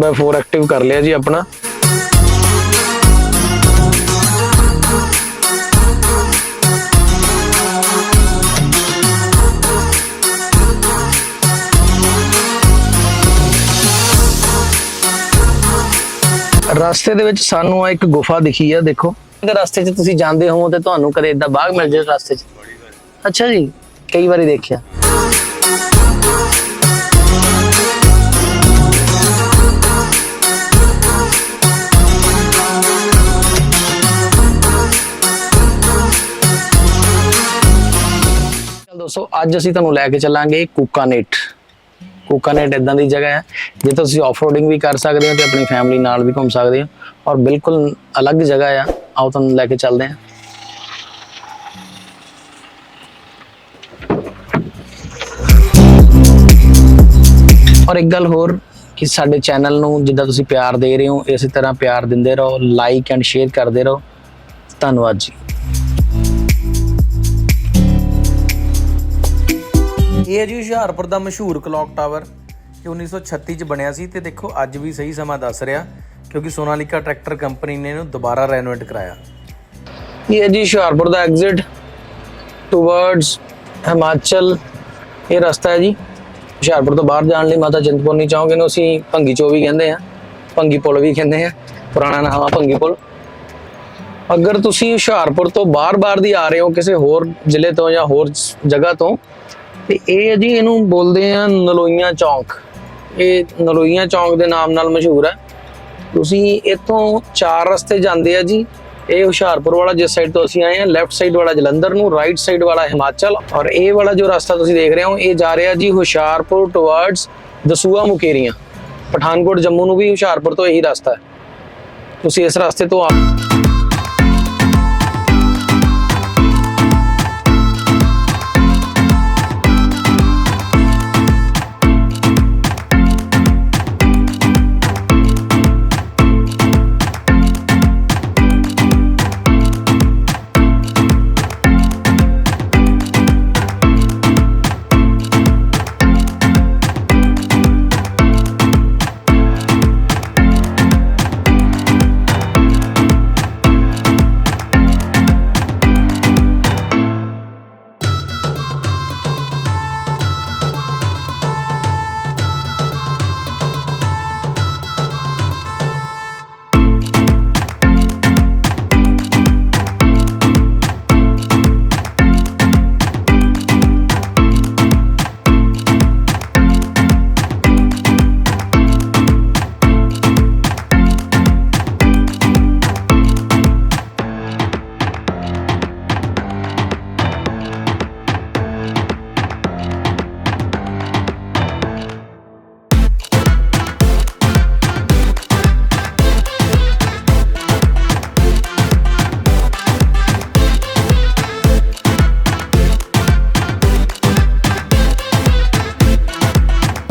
4x4 active ਕਰ ਲਿਆ ਜੀ ਆਪਣਾ। ਰਸਤੇ ਦੇ ਵਿੱਚ ਸਾਨੂੰ ਆ ਇੱਕ ਗੁਫਾ ਦਿਖੀ ਆ ਦੇਖੋ। ਅਗਰ ਰਸਤੇ 'ਚ ਤੁਸੀਂ ਜਾਂਦੇ ਹੋ ਤੇ ਤੁਹਾਨੂੰ ਕਦੇ ਇਦਾਂ ਬਾਗ ਮਿਲ ਜਾਏ ਰਸਤੇ 'ਚ? ਅੱਛਾ ਜੀ ਕਈ ਵਾਰੀ ਦੇਖਿਆ। ਦੋਸਤੋ ਅੱਜ ਅਸੀਂ ਤੁਹਾਨੂੰ ਲੈ ਕੇ ਚੱਲਾਂਗੇ ਕੂਕਾਨੇਟ। ਕੂਕਾਨੇਟ ਇਦਾਂ ਦੀ ਜਗ੍ਹਾ ਹੈ, ਜਿੱਥੇ ਤੁਸੀਂ ਆਫਰੋਡਿੰਗ ਵੀ ਕਰ ਸਕਦੇ ਹੋ ਤੇ ਆਪਣੀ ਫੈਮਿਲੀ ਨਾਲ ਵੀ ਘੁੰਮ ਸਕਦੇ ਹੋ। ਔਰ ਬਿਲਕੁਲ ਅਲੱਗ ਜਗ੍ਹਾ ਆ। ਆਓ ਤੁਹਾਨੂੰ ਲੈ ਕੇ ਚੱਲਦੇ ਹਾਂ। ਔਰ ਇੱਕ ਗੱਲ ਹੋਰ ਕਿ ਸਾਡੇ ਚੈਨਲ ਨੂੰ ਜਿੱਦਾਂ ਤੁਸੀਂ ਪਿਆਰ ਦੇ ਰਹੇ ਹੋ, ਇਸੇ ਤਰ੍ਹਾਂ ਪਿਆਰ ਦਿੰਦੇ ਰਹੋ ਲਾਈਕ ਐਂਡ ਸ਼ੇਅਰ ਕਰਦੇ ਰਹੋ। ਧੰਨਵਾਦ ਜੀ। ਇਹ ਹੈ ਜੀ ਹੁਸ਼ਿਆਰਪੁਰ ਦਾ ਮਸ਼ਹੂਰ ਕਲੌਕ ਟਾਵਰ ਇਹ 1936 ਚ ਬਣਿਆ ਸੀ ਤੇ ਦੇਖੋ ਅੱਜ ਵੀ ਸਹੀ ਸਮਾਂ ਦੱਸ ਰਿਹਾ, ਕਿਉਂਕਿ ਸੋਨਾਲੀਕਾ ਟਰੈਕਟਰ ਕੰਪਨੀ ਨੇ ਇਹਨੂੰ ਦੁਬਾਰਾ ਰੈਨੋਵੇਟ ਕਰਾਇਆ। ਇਹ ਹੈ ਜੀ ਹੁਸ਼ਿਆਰਪੁਰ ਦਾ ਐਗਜ਼ਿਟ ਟੁਵਰਡਸ ਹਿਮਾਚਲ, ਇਹ ਰਸਤਾ ਹੈ ਜੀ। ਹੁਸ਼ਿਆਰਪੁਰ ਤੋਂ ਬਾਹਰ ਜਾਣ ਲਈ ਮਾਤਾ ਚਿੰਤਪੁਰਨੀ ਚਾਹੋਗੇ ਇਹਨੂੰ ਅਸੀਂ ਭੰਗੀ ਚੋ ਵੀ ਕਹਿੰਦੇ ਆ ਭੰਗੀ ਪੁਲ ਵੀ ਕਹਿੰਦੇ ਆ ਪੁਰਾਣਾ ਨਾਮ ਆ ਭੰਗੀ ਪੁਲ। ਅਗਰ ਤੁਸੀਂ ਹੁਸ਼ਿਆਰਪੁਰ ਤੋਂ ਬਾਹਰ-ਬਾਹਰ ਦੀ ਆ ਰਹੇ ਹੋ ਕਿਸੇ ਹੋਰ ਜ਼ਿਲ੍ਹੇ ਤੋਂ ਜਾਂ ਹੋਰ ਜਗ੍ਹਾ ਤੋਂ ਤੇ ਇਹ ਹੈ ਜੀ, ਇਹਨੂੰ ਬੋਲਦੇ ਆ ਨਲੋਈਆਂ ਚੌਂਕ। ਇਹ ਨਲੋਈਆਂ ਚੌਂਕ ਦੇ ਨਾਮ ਨਾਲ ਮਸ਼ਹੂਰ ਹੈ। ਤੁਸੀਂ ਇੱਥੋਂ ਚਾਰ ਰਸਤੇ ਜਾਂਦੇ ਆ ਜੀ। ਇਹ ਹੁਸ਼ਿਆਰਪੁਰ ਵਾਲਾ ਜਿਸ ਸਾਈਡ ਤੋਂ ਅਸੀਂ ਆਏ ਆ ਲੈਫਟ ਸਾਈਡ ਵਾਲਾ ਜਲੰਧਰ ਨੂੰ ਰਾਈਟ ਸਾਈਡ ਵਾਲਾ ਹਿਮਾਚਲ ਔਰ ਇਹ ਵਾਲਾ ਜੋ ਰਸਤਾ ਤੁਸੀਂ ਦੇਖ ਰਹੇ ਹੋ, ਇਹ ਜਾ ਰਿਹਾ ਜੀ ਹੁਸ਼ਿਆਰਪੁਰ ਟੁਵਰਡਸ ਦਸੂਆ ਮੁਕੇਰੀਆਂ। ਪਠਾਨਕੋਟ ਜੰਮੂ ਨੂੰ ਵੀ ਹੁਸ਼ਿਆਰਪੁਰ ਤੋਂ ਇਹੀ ਰਸਤਾ ਹੈ। ਤੁਸੀਂ ਇਸ ਰਸਤੇ ਤੋਂ ਆ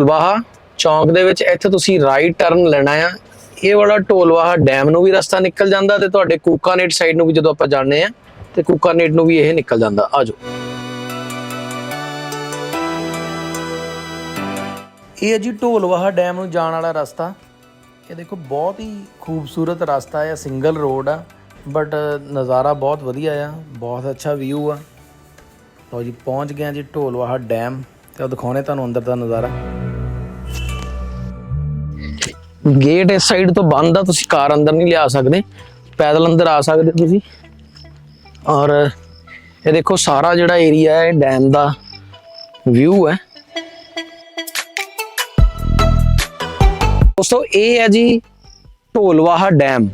ਢੋਲਵਾਹਾ ਚੌਂਕ ਦੇ ਵਿੱਚ ਇੱਥੇ ਤੁਸੀਂ ਰਾਈਟ ਟਰਨ ਲੈਣਾ ਆ। ਇਹ ਵਾਲਾ ਢੋਲਵਾਹਾ ਡੈਮ ਨੂੰ ਵੀ ਰਸਤਾ ਨਿਕਲ ਜਾਂਦਾ ਤੇ ਤੁਹਾਡੇ ਕੂਕਾਨੇਟ ਸਾਈਡ ਨੂੰ ਵੀ ਜਦੋਂ ਆਪਾਂ ਜਾਂਦੇ ਆ, ਤੇ ਕੂਕਾਨੇਟ ਨੂੰ ਵੀ ਇਹ ਨਿਕਲ ਜਾਂਦਾ। ਆਜੋ ਇਹ ਹੈ ਜੀ ਢੋਲਵਾਹਾ ਡੈਮ ਨੂੰ ਜਾਣ ਵਾਲਾ ਰਸਤਾ। ਇਹ ਦੇਖੋ ਬਹੁਤ ਹੀ ਖੂਬਸੂਰਤ ਰਸਤਾ ਹੈ ਸਿੰਗਲ ਰੋਡ ਆ ਬਟ ਨਜ਼ਾਰਾ ਬਹੁਤ ਵਧੀਆ ਆ, ਬਹੁਤ ਅੱਛਾ ਵਿਊ ਆ। ਲਓ ਜੀ, ਪਹੁੰਚ ਗਏ ਜੀ ਢੋਲਵਾਹਾ ਡੈਮ ਤੇ ਉਹ ਦਿਖਾਉਣੇ ਤੁਹਾਨੂੰ ਅੰਦਰ ਦਾ ਨਜ਼ਾਰਾ। ਗੇਟ ਇਸ ਸਾਈਡ ਤੋਂ ਬੰਦ ਆ, ਤੁਸੀਂ ਕਾਰ ਅੰਦਰ ਨਹੀਂ ਲਿਆ ਸਕਦੇ। ਪੈਦਲ ਅੰਦਰ ਆ ਸਕਦੇ ਤੁਸੀਂ। ਔਰ ਇਹ ਦੇਖੋ, ਸਾਰਾ ਜਿਹੜਾ ਏਰੀਆ ਹੈ ਡੈਮ ਦਾ ਵਿਊ ਹੈ। ਦੋਸਤੋ, ਇਹ ਹੈ ਜੀ ਢੋਲਵਾਹਾ ਡੈਮ।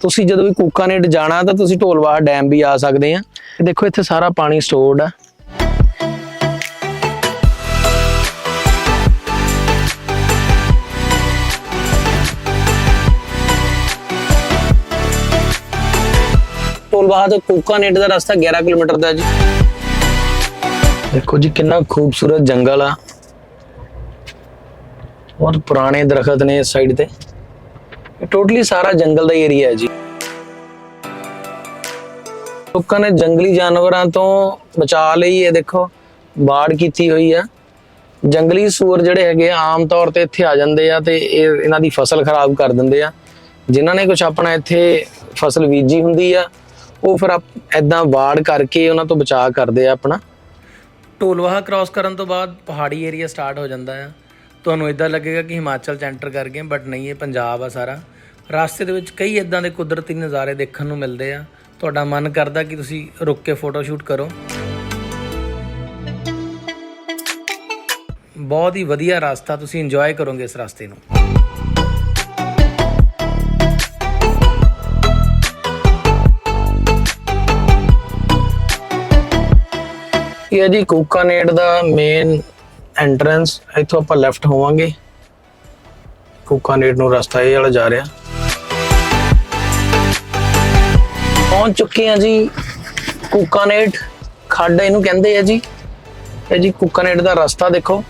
ਤੁਸੀਂ ਜਦੋਂ ਵੀ ਕੂਕਾਨੇਟ ਜਾਣਾ ਤਾਂ ਤੁਸੀਂ ਢੋਲਵਾਹਾ ਡੈਮ ਵੀ ਆ ਸਕਦੇ ਆ। ਇਹ ਦੇਖੋ, ਇੱਥੇ ਸਾਰਾ ਪਾਣੀ ਸਟੋਰਡ ਆ। ਬਾਅਦ ਤੋਂ ਕੂਕਾਨੇਟ ਦਾ ਰਸਤਾ 11 ਕਿਲੋਮੀਟਰ ਦਾ ਜੀ। ਦੇਖੋ ਜੀ ਕਿੰਨਾ ਖੂਬਸੂਰਤ ਜੰਗਲ ਆ। ਬਹੁਤ ਪੁਰਾਣੇ ਦਰਖਤ ਨੇ ਇਸ ਸਾਈਡ ਤੇ। ਟੋਟਲੀ ਸਾਰਾ ਜੰਗਲ ਦਾ ਏਰੀਆ ਹੈ ਜੀ। ਲੋਕਾਂ ਨੇ ਜੰਗਲੀ ਜਾਨਵਰਾਂ ਤੋਂ ਬਚਾ ਲਈ ਇਹ ਦੇਖੋ, ਬਾੜ ਕੀਤੀ ਹੋਈ ਆ। ਜੰਗਲੀ ਸੂਰ ਜਿਹੜੇ ਹੈਗੇ ਆਮ ਤੌਰ ਤੇ ਇੱਥੇ ਆ ਜਾਂਦੇ ਆ ਤੇ ਇਹ ਇਹਨਾਂ ਦੀ ਫਸਲ ਖਰਾਬ ਕਰ ਦਿੰਦੇ ਆ। ਜਿਨ੍ਹਾਂ ਨੇ ਕੁਝ ਆਪਣਾ ਇੱਥੇ ਫਸਲ ਬੀਜੀ ਹੁੰਦੀ ਆ ਉਹ ਫਿਰ ਐਦਾਂ ਵਾੜ ਕਰਕੇ ਉਹਨਾਂ ਤੋਂ ਬਚਾਅ ਕਰਦੇ ਆ ਆਪਣਾ। ਢੋਲਵਾਹਾ ਕ੍ਰਾਸ ਕਰਨ ਤੋਂ ਬਾਅਦ ਪਹਾੜੀ ਏਰੀਆ ਸਟਾਰਟ ਹੋ ਜਾਂਦਾ ਆ। ਤੁਹਾਨੂੰ ਇਦਾਂ ਲੱਗੇਗਾ ਕਿ ਹਿਮਾਚਲ ਚ ਐਂਟਰ ਕਰ ਗਏ ਬਟ ਨਹੀਂ, ਇਹ ਪੰਜਾਬ ਆ ਸਾਰਾ। ਰਸਤੇ ਦੇ ਵਿੱਚ ਕਈ ਇਦਾਂ ਦੇ ਕੁਦਰਤੀ ਨਜ਼ਾਰੇ ਦੇਖਣ ਨੂੰ ਮਿਲਦੇ ਆ। ਤੁਹਾਡਾ ਮਨ ਕਰਦਾ ਕਿ ਤੁਸੀਂ ਰੁਕ ਕੇ ਫੋਟੋ ਸ਼ੂਟ ਕਰੋ। ਬਹੁਤ ਹੀ ਵਧੀਆ ਰਸਤਾ ਤੁਸੀਂ ਇੰਜੋਏ ਕਰੋਗੇ ਇਸ ਰਸਤੇ ਨੂੰ। ਹੈ ਜੀ ਕੋਕਾਨੇਟ ਦਾ ਮੇਨ ਐਂਟਰੈਂਸ ਇੱਥੋਂ ਆਪਾਂ ਲੈਫਟ ਹੋਵਾਂਗੇ। ਕੋਕਾਨੇਟ ਨੂੰ ਰਸਤਾ ਇਹ ਵਾਲਾ ਜਾ ਰਿਹਾ। ਪਹੁੰਚ ਚੁੱਕੇ ਹਾਂ ਜੀ ਕੋਕਾਨੇਟ ਖੱਡ ਇਹਨੂੰ ਕਹਿੰਦੇ ਆ ਜੀ। ਇਹ ਜੀ ਕੋਕਾਨੇਟ ਦਾ ਰਸਤਾ ਦੇਖੋ।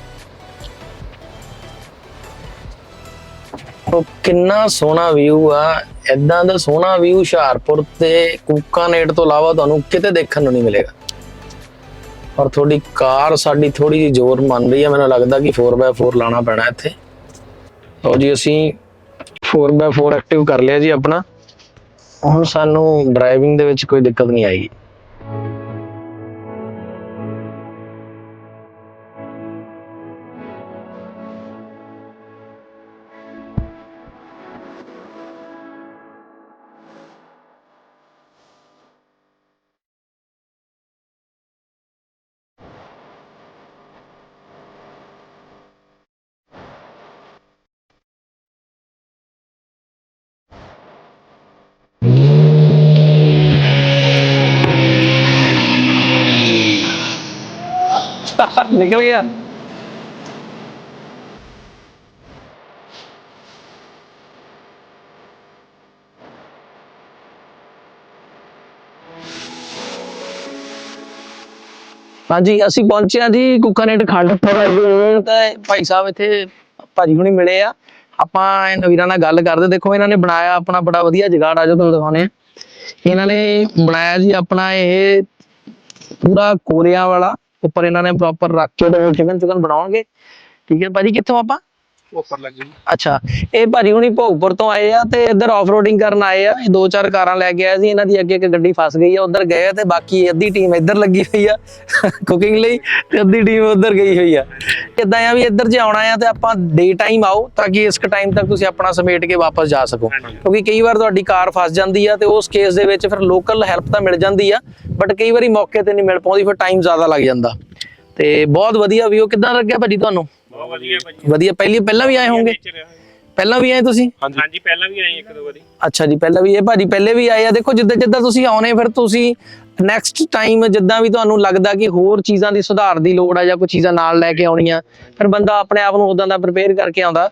ਉਹ ਕਿੰਨਾ ਸੋਹਣਾ ਵਿਊ ਆ। ਐਦਾਂ ਦਾ ਸੋਹਣਾ ਵਿਊ ਹੁਸ਼ਿਆਰਪੁਰ ਤੇ ਕੋਕਾਨੇਟ ਤੋਂ ਇਲਾਵਾ ਤੁਹਾਨੂੰ ਕਿਤੇ ਦੇਖਣ ਨੂੰ ਨਹੀਂ ਮਿਲੇਗਾ। ਔਰ ਤੁਹਾਡੀ ਕਾਰ ਸਾਡੀ ਥੋੜੀ ਜਿਹੀ ਜ਼ੋਰ ਮੰਨ ਰਹੀ ਹੈ, ਮੈਨੂੰ ਲੱਗਦਾ ਕਿ 4x4 ਲਾਣਾ ਪੈਣਾ ਇੱਥੇ। ਲਓ ਜੀ, ਅਸੀਂ 4x4 ਐਕਟਿਵ ਕਰ ਲਿਆ ਜੀ ਆਪਣਾ। ਹੁਣ ਸਾਨੂੰ ਡਰਾਈਵਿੰਗ ਦੇ ਵਿੱਚ ਕੋਈ ਦਿੱਕਤ ਨਹੀਂ ਆਏਗੀ। ਨਿਕਲ ਗਿਆ। ਹਾਂਜੀ, ਅਸੀਂ ਪਹੁੰਚੇ ਹਾਂ ਜੀ ਕੁੱਕਰਨੇਟ ਖੰਡ ਤਾਂ। ਭਾਈ ਸਾਹਿਬ ਇੱਥੇ ਭਾਜੀ ਹੁਣੀ ਮਿਲੇ ਆ। ਆਪਾਂ ਇਹਨਾਂ ਵੀਰਾਂ ਨਾਲ ਗੱਲ ਕਰਦੇ। ਦੇਖੋ, ਇਹਨਾਂ ਨੇ ਬਣਾਇਆ ਆਪਣਾ ਬੜਾ ਵਧੀਆ ਜਗਾੜ ਆ ਜੋ ਤੁਹਾਨੂੰ ਦਿਖਾਉਣੇ ਆ ਇਹਨਾਂ ਨੇ ਬਣਾਇਆ ਜੀ ਆਪਣਾ ਇਹ ਪੂਰਾ ਕੋਰਿਆਂ ਵਾਲਾ ਉੱਪਰ ਇਹਨਾਂ ਨੇ ਪ੍ਰੋਪਰ ਰੱਖ ਕੇ ਤੇ ਚਿਕਨ ਚਿਕਨ ਬਣਾਉਣਗੇ। ਠੀਕ ਹੈ ਭਾਜੀ, ਕਿੱਥੋਂ ਆਪਾਂ? ਉੱਪਰ ਲੱਗੀ ਅੱਛਾ, ਇਹ ਭਾਜੀ ਹੁਣੀ ਭੋਗਪੁਰ ਤੋਂ ਆਏ ਆ ਤੇ ਇੱਧਰ ਆਫਰੋਡਿੰਗ ਕਰਨ ਆਏ ਆ। ਇਹ ਦੋ ਚਾਰ ਕਾਰਾਂ ਲੈ ਕੇ ਆਏ ਸੀ, ਇਹਨਾਂ ਦੀ ਅੱਗੇ ਇੱਕ ਗੱਡੀ ਫਸ ਗਈ ਆ, ਉਧਰ ਗਏ ਆ ਤੇ ਬਾਕੀ ਅੱਧੀ ਟੀਮ ਇੱਧਰ ਲੱਗੀ ਹੋਈ ਆ ਕੁਕਿੰਗ ਲਈ, ਤੇ ਅੱਧੀ ਟੀਮ ਉੱਧਰ ਗਈ ਹੋਈ ਆ। ਇਦਾਂ ਆ ਵੀ ਇੱਧਰ ਜੇ ਆਉਣਾ ਆ ਤੇ ਆਪਾਂ ਡੇ ਟਾਈਮ ਆਓ, ਤਾਂ ਕਿ ਇਸ ਟਾਈਮ ਤੱਕ ਤੁਸੀਂ ਆਪਣਾ ਸਮੇਟ ਕੇ ਵਾਪਸ ਜਾ ਸਕੋ। ਕਿਉਂਕਿ ਕਈ ਵਾਰ ਤੁਹਾਡੀ ਕਾਰ ਫਸ ਜਾਂਦੀ ਆ ਤੇ ਉਸ ਕੇਸ ਦੇ ਵਿੱਚ ਫਿਰ ਲੋਕਲ ਹੈਲਪ ਤਾਂ ਮਿਲ ਜਾਂਦੀ ਆ ਬਟ ਕਈ ਵਾਰੀ ਮੌਕੇ ਤੇ ਨਹੀਂ ਮਿਲ ਪਾਉਂਦੀ, ਫਿਰ ਟਾਈਮ ਜ਼ਿਆਦਾ ਲੱਗ ਜਾਂਦਾ। ਤੇ ਬਹੁਤ ਵਧੀਆ ਵੀ ਉਹ ਕਿੱਦਾਂ ਲੱਗਿਆ ਭਾਜੀ ਤੁਹਾਨੂੰ? ਬਹੁਤ ਵਧੀਆ ਭਾਜੀ। ਵਧੀਆ। ਪਹਿਲੀ ਪਹਿਲਾਂ ਵੀ ਆਏ ਹੋਵੋਗੇ? ਹੈ ਪਹਿਲਾਂ ਵੀ ਆਏ ਤੁਸੀਂ? ਹਾਂਜੀ ਪਹਿਲਾਂ ਵੀ ਆਏ ਇੱਕ ਦੋ ਵਾਰੀ। ਅੱਛਾ ਜੀ ਪਹਿਲਾਂ ਵੀ ਇਹ ਭਾਜੀ ਪਹਿਲੇ ਵੀ ਆਏ ਆ। ਦੇਖੋ ਜਿੱਦਾਂ ਜਿੱਦਾਂ ਤੁਸੀਂ ਆਉਨੇ ਫਿਰ ਤੁਸੀਂ ਨੈਕਸਟ ਟਾਈਮ ਜਿੱਦਾਂ ਵੀ ਤੁਹਾਨੂੰ ਲੱਗਦਾ ਕਿ ਹੋਰ ਚੀਜ਼ਾਂ ਦੀ ਸੁਧਾਰ ਦੀ ਲੋੜ ਆ ਜਾਂ ਕੋਈ ਚੀਜ਼ਾਂ ਨਾਲ ਲੈ ਕੇ ਆਉਣੀਆਂ ਫਿਰ ਬੰਦਾ ਆਪਣੇ ਆਪ ਨੂੰ ਉਦਾਂ ਦਾ ਪ੍ਰਪੇਅਰ ਕਰਕੇ ਆਉਂਦਾ।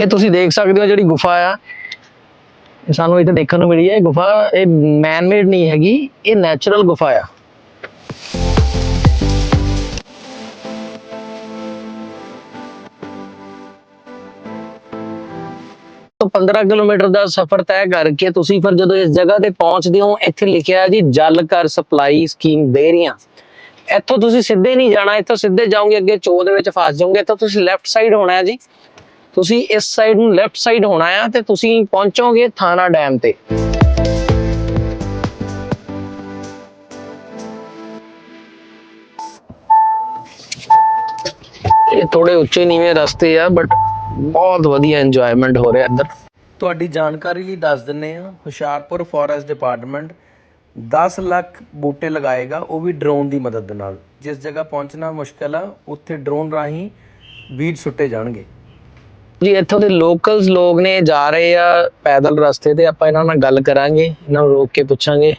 ਇਹ ਤੁਸੀਂ ਦੇਖ ਸਕਦੇ ਹੋ ਜਿਹੜੀ ਗੁਫਾ ਆ। ਸਾਨੂੰ ਇੱਥੇ ਦੇਖਣ ਨੂੰ ਮਿਲੀ ਹੈ। ਇਹ ਗੁਫਾ, ਇਹ ਮੈਨ ਮੇਡ ਨਹੀਂ ਹੈਗੀ, ਇਹ ਨੈਚੁਰਲ ਗੁਫਾ ਆ। ਤੋਂ 15 ਕਿਲੋਮੀਟਰ ਦਾ ਸਫ਼ਰ ਤੈਅ ਕਰਕੇ ਤੁਸੀਂ ਫਿਰ ਜਦੋਂ ਇਸ ਜਗ੍ਹਾ ਤੇ ਪਹੁੰਚਦੇ ਹੋ, ਇੱਥੇ ਲਿਖਿਆ ਜੀ, ਜਲ ਕਰ ਸਪਲਾਈ ਸਕੀਮ ਦੇ ਇੱਥੋਂ ਤੁਸੀਂ ਸਿੱਧੇ ਨਹੀਂ ਜਾਣਾ, ਇੱਥੋਂ ਸਿੱਧੇ ਜਾਓਗੇ, ਅੱਗੇ ਚੋ ਦੇ ਵਿੱਚ ਫਸ ਜਾਓਗੇ। ਤਾਂ ਤੁਸੀਂ ਲੈਫਟ ਸਾਈਡ ਹੋਣਾ ਹੈ ਜੀ। ਤੁਸੀਂ ਇਸ ਸਾਈਡ ਨੂੰ ਲੈਫਟ ਸਾਈਡ ਹੋਣਾ ਆ ਤੇ ਤੁਸੀਂ ਪਹੁੰਚੋਗੇ ਥਾਣਾ ਡੈਮ ਤੇ। ਇਹ ਥੋੜੇ ਉੱਚੇ ਨੀਵੇਂ ਰਸਤੇ ਆ ਬਟ ਬਹੁਤ ਵਧੀਆ ਇੰਜੋਇਮੈਂਟ ਹੋ ਰਿਹਾ ਇੱਧਰ। ਤੁਹਾਡੀ ਜਾਣਕਾਰੀ ਲਈ ਦੱਸ ਦਿੰਨੇ ਆ ਹੁਸ਼ਿਆਰਪੁਰ ਫੋਰੈਸਟ ਡਿਪਾਰਟਮੈਂਟ 10 ਲੱਖ ਬੂਟੇ ਲਗਾਏਗਾ, ਉਹ ਵੀ ਡਰੋਨ ਦੀ ਮਦਦ ਨਾਲ। ਜਿਸ ਜਗ੍ਹਾ ਪਹੁੰਚਣਾ ਮੁਸ਼ਕਲ ਆ, ਉੱਥੇ ਡਰੋਨ ਰਾਹੀਂ ਬੀਜ ਸੁੱਟੇ ਜਾਣਗੇ। ਜੀ ਇੱਥੋਂ ਦੇ ਲੋਕਲਸ ਲੋਕ ਨੇ ਜਾ ਰਹੇ ਆ ਪੈਦਲ ਰਸਤੇ ਤੇ ਆਪਾਂ ਇਹਨਾਂ ਨਾਲ ਗੱਲ ਕਰਾਂਗੇ ਇਹਨਾਂ ਨੂੰ ਰੋਕ ਕੇ ਪੁੱਛਾਂਗੇ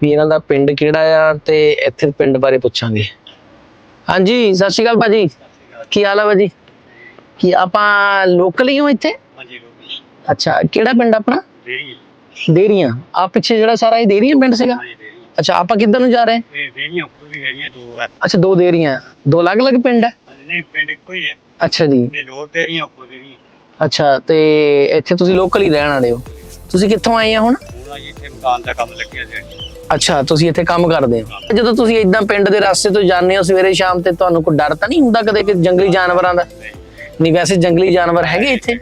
ਵੀ ਇਹਨਾਂ ਦਾ ਪਿੰਡ ਕਿਹੜਾ ਆ ਤੇ ਇੱਥੇ ਪਿੰਡ ਬਾਰੇ ਪੁੱਛਾਂਗੇ। ਹਾਂਜੀ ਸਤਿ ਸ਼੍ਰੀ ਅਕਾਲ ਭਾਜੀ। ਕੀ ਹਾਲ ਆ ਭਾਜੀ? ਕੀ ਆਪਾਂ ਲੋਕਲ ਹੀ ਹੋ ਇੱਥੇ? ਹਾਂਜੀ ਅੱਛਾ ਕਿਹੜਾ ਪਿੰਡ ਆਪਣਾ? ਦੇਰੀ ਦੇਰੀਆਂ। ਆ ਪਿੱਛੇ ਜਿਹੜਾ ਸਾਰਾ ਇਹ ਦੇਰੀਆਂ ਪਿੰਡ ਸੀਗਾ? ਅੱਛਾ ਆਪਾਂ ਕਿੱਧਰ ਨੂੰ ਜਾ ਰਹੇ? ਦੇਰੀਆਂ ਉੱਪਰ ਵੀ ਹੈਗੀਆਂ ਦੋ ਅੱਛਾ ਦੋ ਦੇਰੀਆਂ। ਦੋ ਅਲੱਗ-ਅਲੱਗ ਪਿੰਡ ਹੈ ਨਹੀਂ ਪਿੰਡ ਇੱਕੋ ਹੀ ਹੈ। ਅੱਛਾ ਜੀ। ਤੇ ਦੋ ਦੇਰੀਆਂ ਉੱਪਰ ਦੇਰੀਆਂ ਅੱਛਾ ਤੇ ਇੱਥੇ ਤੁਸੀਂ ਲੋਕਲ ਹੀ ਰਹਿਣ ਵਾਲੇ ਹੋ। ਤੁਸੀਂ ਕਿੱਥੋਂ ਆਏ ਆ ਹੁਣ? ਜੀ ਇੱਥੇ ਮਕਾਨ ਦਾ ਕੰਮ ਲੱਗਿਆ ਜੀ। ਅੱਛਾ ਤੁਸੀਂ ਇੱਥੇ ਕੰਮ ਕਰਦੇ ਹੋ। ਜਦੋਂ ਤੁਸੀਂ ਇਦਾਂ ਪਿੰਡ ਦੇ ਰਸਤੇ ਤੋਂ ਜਾਂਦੇ ਹੋ ਸਵੇਰੇ ਸ਼ਾਮ ਤੇ ਤੁਹਾਨੂੰ ਕੋਈ ਡਰ ਤਾਂ ਨਹੀਂ ਹੁੰਦਾ ਕਦੇ ਕਿ ਜੰਗਲੀ ਜਾਨਵਰਾਂ ਦਾ? ਨਹੀਂ। ਵੈਸੇ ਜੰਗਲੀ ਜਾਨਵਰ ਹੈਗੇ ਇੱਥੇ?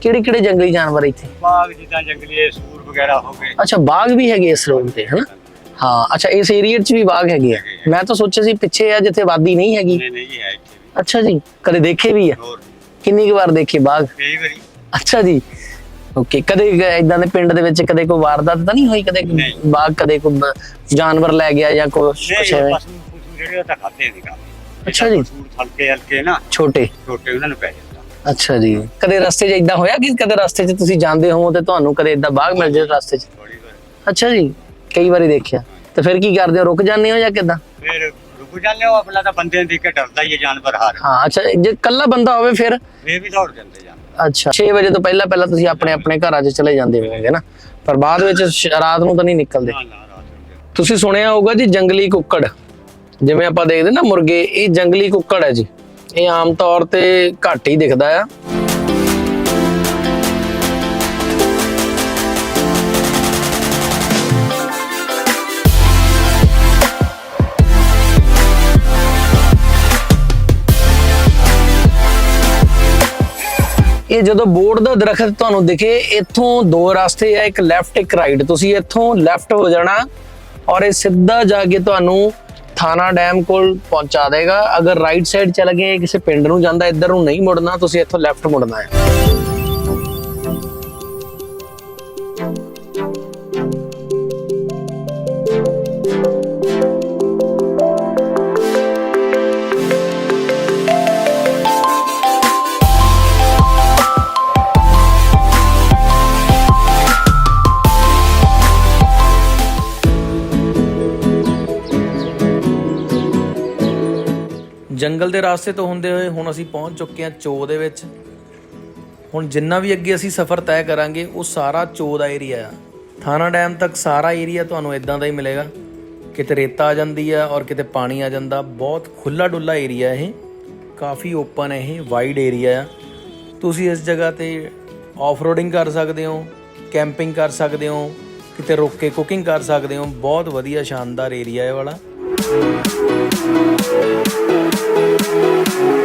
ਕਿਹੜੇ ਕਿਹੜੇ ਜੰਗਲੀ ਜਾਨਵਰ ਇੱਥੇ? ਬਾਗ ਜਿੱਦਾਂ ਜੰਗਲੀ ਸੂਰ ਵਗੈਰਾ ਹੋ ਗਏ। ਅੱਛਾ ਬਾਗ ਵੀ ਹੈਗੇ ਇਸ ਰੋਡ ਤੇ ਹਨਾ? ਹਾਂ ਅੱਛਾ ਇਸ ਏਰੀਆ 'ਚ ਵੀ ਬਾਗ ਹੈਗੇ ਆ। ਮੈਂ ਤਾਂ ਸੋਚਿਆ ਸੀ ਪਿੱਛੇ ਆ ਜਿੱਥੇ ਵਾਦੀ ਨਹੀਂ ਹੈਗੀ। ਨਹੀਂ ਨਹੀਂ ਹੈ ਅੱਛਾ ਜੀ ਕਦੇ ਦੇਖੇ ਵੀ ਆ? ਹੋਰ। ਕਿੰਨੀ ਕੁ ਵਾਰ ਦੇਖੇ ਬਾਗ? ਕਈ ਵਾਰੀ ਅੱਛਾ ਜੀ। ਓਕੇ ਕਦੇ ਇਦਾਂ ਦੇ ਪਿੰਡ ਦੇ ਵਿੱਚ ਕਦੇ ਕੋਈ ਵਾਰਦਾਤ ਤਾਂ ਨਹੀਂ ਹੋਈ? ਕਦੇ ਨਹੀਂ। ਬਾਗ ਕਦੇ ਕੋਈ ਬ- ਜਾਨਵਰ ਲੈ ਗਿਆ ਜਾਂ ਕੁਛ ਕੁਛ ਨਹੀਂ ਐਵੇਂ? ਪਸ਼ੂ ਪਸ਼ੂ ਜਿਹੜੇ ਉਹ ਤਾਂ ਖਾਤੇ ਨਹੀਂ ਕੰਮ। ਅੱਛਾ ਜੀ। ਹਲਕੇ ਹਲਕੇ ਨਾ ਛੋਟੇ। ਛੋਟੇ ਉਹਨਾਂ ਨੂੰ ਪੈ ਜਾਂਦਾ। ਅੱਛਾ ਜੀ। ਕਦੇ ਰਸਤੇ 'ਚ ਇਦਾਂ ਹੋਇਆ ਕਿ ਕਦੇ ਰਸਤੇ 'ਚ ਤੁਸੀਂ ਜਾਂਦੇ ਹੋ ਤੇ ਤੁਹਾਨੂੰ ਕਦੇ ਇਦਾਂ ਬਾਗ ਮਿਲ ਜਾਏ ਰਸਤੇ 'ਚ? ਥੋੜੀ ਵਾਰ। ਅੱਛਾ ਜੀ। ਕਈ ਵਾਰੀ ਦੇਖਿਆ। ਤੇ ਫਿਰ ਕੀ ਕਰਦੇ ਹੋ? ਰੁਕ ਜਾਂਦੇ ਹੋ ਜਾਂ ਕਿਦਾਂ? ਫਿਰ ਰੁਕ ਜਾਂਦੇ ਹੋ ਆਪਣਾ ਤਾਂ ਬੰਦੇ ਨੂੰ ਦੇਖ ਕੇ ਡਰਦਾ ਹੀ ਹੈ ਜਾਨਵਰ ਹਾਰ। ਹਾਂ ਅੱਛਾ ਜੇ ਕੱਲਾ ਬੰਦਾ ਹੋਵੇ ਫਿਰ? ਇਹ ਵੀ ਦੌੜ ਜਾਂਦੇ ਜਾਨਵਰ ਅੱਛਾ 6 ਵਜੇ ਤੋਂ ਪਹਿਲਾਂ ਪਹਿਲਾਂ ਤੁਸੀਂ ਆਪਣੇ ਆਪਣੇ ਘਰਾਂ 'ਚ ਚਲੇ ਜਾਂਦੇ ਹੋਵੋਗੇ ਨਾ? ਪਰ ਬਾਅਦ ਵਿੱਚ ਸ਼- ਰਾਤ ਨੂੰ ਤਾਂ ਨਹੀਂ ਨਿਕਲਦੇ। ਨਾ ਨਾ ਰਾਤ ਨੂੰ ਤੁਸੀਂ ਸੁਣਿਆ ਹੋਊਗਾ ਜੀ ਜੰਗਲੀ ਕੁੱਕੜ। ਜਿਵੇਂ ਆਪਾਂ ਦੇਖਦੇ ਨਾ ਮੁਰਗੇ ਇਹ ਜੰਗਲੀ ਕੁੱਕੜ ਹੈ ਜੀ। ਇਹ ਆਮ ਤੌਰ ਤੇ ਘੱਟ ਹੀ ਦਿਖਦਾ ਆ। ਇਹ ਜਦੋਂ ਬੋਰਡ ਦਾ ਦਰਖਤ ਤੁਹਾਨੂੰ ਦਿਖੇ, ਇੱਥੋਂ ਦੋ ਰਸਤੇ ਆ, ਇੱਕ ਲੈਫਟ ਇੱਕ ਰਾਈਟ ਤੁਸੀਂ ਇੱਥੋਂ ਲੈਫਟ ਹੋ ਜਾਣਾ ਔਰ ਇਹ ਸਿੱਧਾ ਜਾ ਕੇ ਤੁਹਾਨੂੰ ਥਾਣਾ ਡੈਮ ਕੋਲ ਪਹੁੰਚਾ ਦੇਗਾ। ਅਗਰ ਰਾਈਟ ਸਾਈਡ ਚਲੇ ਗਏ, ਕਿਸੇ ਪਿੰਡ ਨੂੰ ਜਾਂਦਾ, ਇੱਧਰ ਨੂੰ ਨਹੀਂ ਮੁੜਨਾ, ਤੁਸੀਂ ਇੱਥੋਂ ਲੈਫਟ ਮੁੜਨਾ ਹੈ। ਜੰਗਲ ਦੇ ਰਾਸਤੇ ਤੋਂ ਹੁੰਦੇ ਹੋਏ ਹੁਣ ਅਸੀਂ ਪਹੁੰਚ ਚੁੱਕੇ ਹਾਂ ਚੋ ਦੇ ਵਿੱਚ। ਹੁਣ ਜਿੰਨਾ ਵੀ ਅੱਗੇ ਅਸੀਂ ਸਫ਼ਰ ਤੈਅ ਕਰਾਂਗੇ, ਉਹ ਸਾਰਾ ਚੋ ਦਾ ਏਰੀਆ ਆ। ਥਾਣਾ ਡੈਮ ਤੱਕ ਸਾਰਾ ਏਰੀਆ ਤੁਹਾਨੂੰ ਇਦਾਂ ਦਾ ਹੀ ਮਿਲੇਗਾ। ਕਿਤੇ ਰੇਤਾ ਆ ਜਾਂਦੀ ਆ ਔਰ ਕਿਤੇ ਪਾਣੀ ਆ ਜਾਂਦਾ। ਬਹੁਤ ਖੁੱਲਾ ਡੁੱਲਾ ਏਰੀਆ ਇਹ। ਕਾਫੀ ਓਪਨ ਹੈ ਇਹ ਵਾਈਡ ਏਰੀਆ ਆ। ਤੁਸੀਂ ਇਸ ਜਗ੍ਹਾ ਤੇ ਆਫ-ਰੋਡਿੰਗ ਕਰ ਸਕਦੇ ਹੋ ਕੈਂਪਿੰਗ ਕਰ ਸਕਦੇ ਹੋ, ਕਿਤੇ ਰੁਕ ਕੇ ਕੁਕਿੰਗ ਕਰ ਸਕਦੇ ਹੋ। ਬਹੁਤ ਵਧੀਆ, ਸ਼ਾਨਦਾਰ ਏਰੀਆ ਹੈ ਵਾਲਾ। Peace.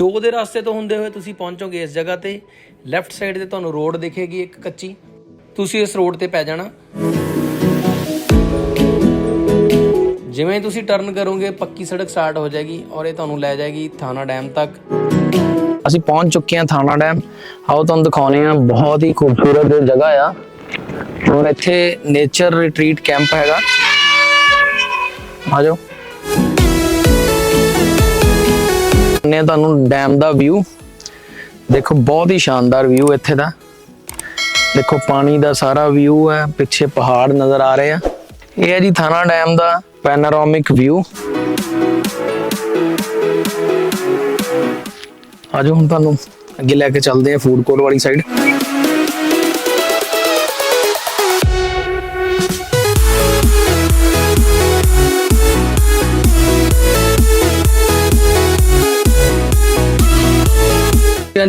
ਚੋ ਦੇ ਰਸਤੇ ਤੋਂ ਹੁੰਦੇ ਹੋਏ ਤੁਸੀਂ ਪਹੁੰਚੋਗੇ ਇਸ ਜਗ੍ਹਾ ਤੇ। ਲੈਫਟ ਸਾਈਡ ਤੇ ਤੁਹਾਨੂੰ ਰੋਡ ਦਿਖੇਗੀ ਇੱਕ ਕੱਚੀ। ਤੁਸੀਂ ਇਸ ਰੋਡ ਤੇ ਪੈ ਜਾਣਾ। ਜਿਵੇਂ ਤੁਸੀਂ ਟਰਨ ਕਰੋਗੇ, ਪੱਕੀ ਸੜਕ ਸਟਾਰਟ ਹੋ ਜਾਏਗੀ ਔਰ ਇਹ ਤੁਹਾਨੂੰ ਲੈ ਜਾਏਗੀ ਥਾਣਾ ਡੈਮ ਤੱਕ। ਅਸੀਂ ਪਹੁੰਚ ਚੁੱਕੇ ਹਾਂ ਥਾਣਾ ਡੈਮ ਆਓ ਤੁਹਾਨੂੰ ਦਿਖਾਉਣੇ ਆ ਬਹੁਤ ਹੀ ਖੂਬਸੂਰਤ ਜਗ੍ਹਾ ਆ। ਔਰ ਇੱਥੇ ਨੇਚਰ ਰਿਟਰੀਟ ਕੈਂਪ ਹੈਗਾ। ਆ ਜਾਓ ਨੇ ਤੁਹਾਨੂੰ ਡੈਮ ਦਾ ਵਿਊ ਦੇਖੋ, ਬਹੁਤ ਹੀ ਸ਼ਾਨਦਾਰ ਵਿਊ ਇੱਥੇ ਦਾ। ਦੇਖੋ, ਪਾਣੀ ਦਾ ਸਾਰਾ ਵਿਊ ਹੈ, ਪਿੱਛੇ ਪਹਾੜ ਨਜ਼ਰ ਆ ਰਹੇ ਆ। ਇਹ ਹੈ ਜੀ ਥਾਣਾ ਡੈਮ ਦਾ ਪੈਨਾਰੋਮਿਕ ਵਿਊ ਆਜੋ, ਹੁਣ ਤੁਹਾਨੂੰ ਅੱਗੇ ਲੈ ਕੇ ਚੱਲਦੇ ਆ ਫੂਡ ਕੋਰਟ ਵਾਲੀ ਸਾਈਡ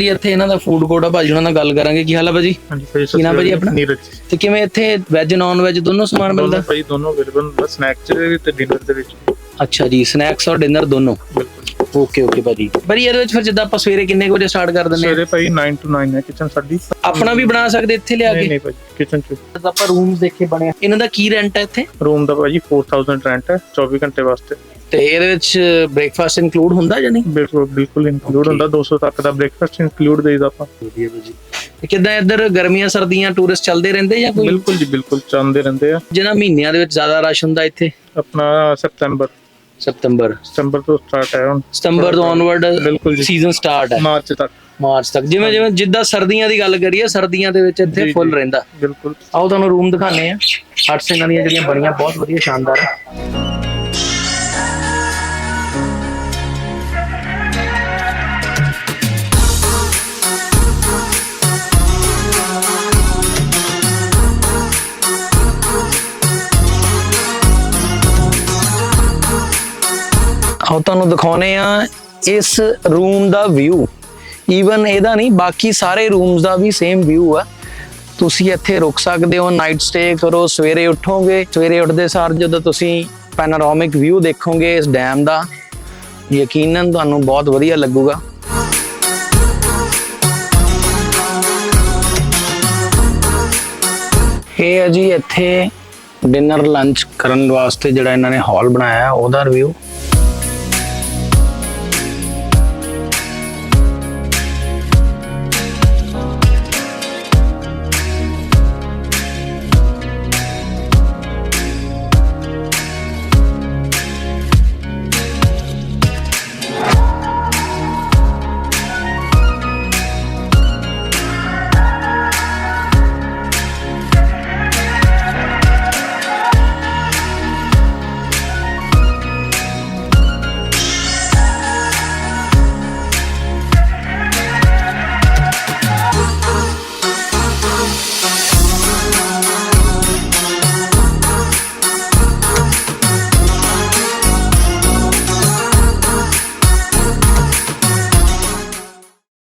ਜੀ ਇੱਥੇ ਇਹਨਾਂ ਦਾ ਫੂਡ ਕੋਰਟ ਆ ਭਾਜੀ ਉਹਨਾਂ ਨਾਲ ਗੱਲ ਕਰਾਂਗੇ ਕੀ ਹਾਲ ਆ ਭਾਜੀ? ਹਾਂਜੀ ਭਾਈ ਕੀ ਨਾਮ ਭਾਜੀ ਆਪਣਾ? ਨੀਰਜ ਤੇ ਕਿਵੇਂ ਇੱਥੇ ਵੈਜ ਨਾਨ ਵੈਜ ਦੋਨੋਂ ਸਮਾਨ ਮਿਲਦਾ? ਭਾਈ ਦੋਨੋਂ ਅਵੇਲੇਬਲ ਬਸ ਸਨੈਕ ਚ ਵੀ ਤੇ ਡਿਨਰ ਦੇ ਵਿੱਚ। ਅੱਛਾ ਜੀ ਸਨੈਕਸ ਔਰ ਡਿਨਰ ਦੋਨੋਂ। ਬਿਲਕੁਲ। ਓਕੇ ਓਕੇ ਭਾਜੀ। ਭਾਜੀ ਇਹਦੇ ਵਿੱਚ ਫਿਰ ਜਿੱਦਾਂ ਆਪਾਂ ਸਵੇਰੇ ਕਿੰਨੇ ਕੁ ਵਜੇ ਸਟਾਰਟ ਕਰ ਦਿੰਦੇ ਸਵੇਰੇ ਭਾਈ 9 to 9 ਹੈ ਕਿਚਨ ਸਾਡੀ। ਆ ਆਪਣਾ ਵੀ ਬਣਾ ਸਕਦੇ ਇੱਥੇ ਲਿਆ ਨਹੀਂ ਕੇ? ਨਹੀਂ ਭਾਈ ਕਿਚਨ ਚ। ਤਾਂ ਆਪਾਂ ਰੂਮਸ ਦੇਖੇ ਬਣੇ ਆ। ਇਹਨਾਂ ਦਾ ਕੀ ਰੈਂਟ ਹੈ ਇੱਥੇ? ਰੂਮ ਦਾ ਭਾਜੀ 4000 ਰੈਂਟ ਹੈ 24 ਘੰਟੇ ਵਾਸਤੇ। ਤੇ ਇਹਦੇ ਵਿੱਚ ਬ੍ਰੇਕਫਾਸਟ ਇਨਕਲੂਡ ਹੁੰਦਾ ਜਾਂ ਨਹੀਂ? ਬਿਲਕੁਲ ਬਿਲਕੁਲ ਇਨਕਲੂਡ ਹੁੰਦਾ 200 ਤੱਕ ਦਾ ਬ੍ਰੇਕਫਾਸਟ ਇਨਕਲੂਡ ਦੇਈਦਾ ਆਪਾਂ। ਤੇ ਕਿੱਦਾਂ ਇੱਧਰ ਗਰਮੀਆਂ ਸਰਦੀਆਂ ਟੂਰਿਸਟ ਚੱਲਦੇ ਰਹਿੰਦੇ ਜਾਂ ਕੋਈ? ਬਿਲਕੁਲ ਜੀ ਬਿਲਕੁਲ ਚਾਹੁੰਦੇ ਰਹਿੰਦੇ ਆ। ਜਿਹਨਾਂ ਮਹੀਨਿਆਂ ਦੇ ਵਿੱਚ ਜ਼ਿਆਦਾ ਰਸ਼ ਹੁੰਦਾ ਇੱਥੇ? ਆਪਣਾ ਸਤੰਬਰ। ਸਤੰਬਰ। ਸਤੰਬਰ ਤੋਂ ਸਟਾਰਟ ਹੈ ਹੁਣ। ਸਤੰਬਰ ਤੋਂ ਬਿਲਕੁਲ ਜੀ। ਸੀਜ਼ਨ ਸਟਾਰਟ ਹੈ। ਮਾਰਚ ਤੱਕ। ਮਾਰਚ ਤੱਕ। ਜਿਵੇਂ ਜਿਵੇਂ ਜਿੱਦਾਂ ਸਰਦੀਆਂ ਦੀ ਗੱਲ ਕਰੀਏ ਸਰਦੀਆਂ ਦੇ ਵਿੱਚ ਇੱਥੇ ਫੁੱਲ। ਰਹਿੰਦਾ। ਬਿਲਕੁਲ। ਆਓ ਤੁਹਾਨੂੰ ਰੂਮ ਦਿਖਾਣੇ ਆ ਹਟਸ ਇਹਨਾਂ ਦੀਆਂ ਜਿਹੜੀਆਂ ਬਣੀਆਂ ਬਹੁਤ ਵਧੀਆ ਸ਼ਾਨਦਾਰ। ਆ ਤੁਹਾਨੂੰ ਦਿਖਾਉਨੇ ਆ ਇਸ ਰੂਮ ਦਾ ਵਿਊ ਈਵਨ ਇਹਦਾ ਨਹੀਂ, ਬਾਕੀ ਸਾਰੇ ਰੂਮਸ ਦਾ ਵੀ ਸੇਮ ਵਿਊ ਆ। ਤੁਸੀਂ ਇੱਥੇ ਰੁਕ ਸਕਦੇ ਹੋ ਨਾਈਟ ਸਟੇ ਕਰੋ, ਸਵੇਰੇ ਉੱਠੋਗੇ, ਸਵੇਰੇ ਉੱਠਦੇ ਸਾਰ ਜਦੋਂ ਤੁਸੀਂ ਪੈਨੋਰਾਮਿਕ ਵਿਊ ਦੇਖੋਗੇ ਇਸ ਡੈਮ ਦਾ, ਯਕੀਨਨ ਤੁਹਾਨੂੰ ਬਹੁਤ ਵਧੀਆ ਲੱਗੂਗਾ। ਇਹ ਹੈ ਜੀ ਇੱਥੇ ਡਿਨਰ ਲੰਚ ਕਰਨ ਵਾਸਤੇ ਜਿਹੜਾ ਇਹਨਾਂ ਨੇ ਹਾਲ ਬਣਾਇਆ, ਉਹਦਾ ਰਿਵਿਊ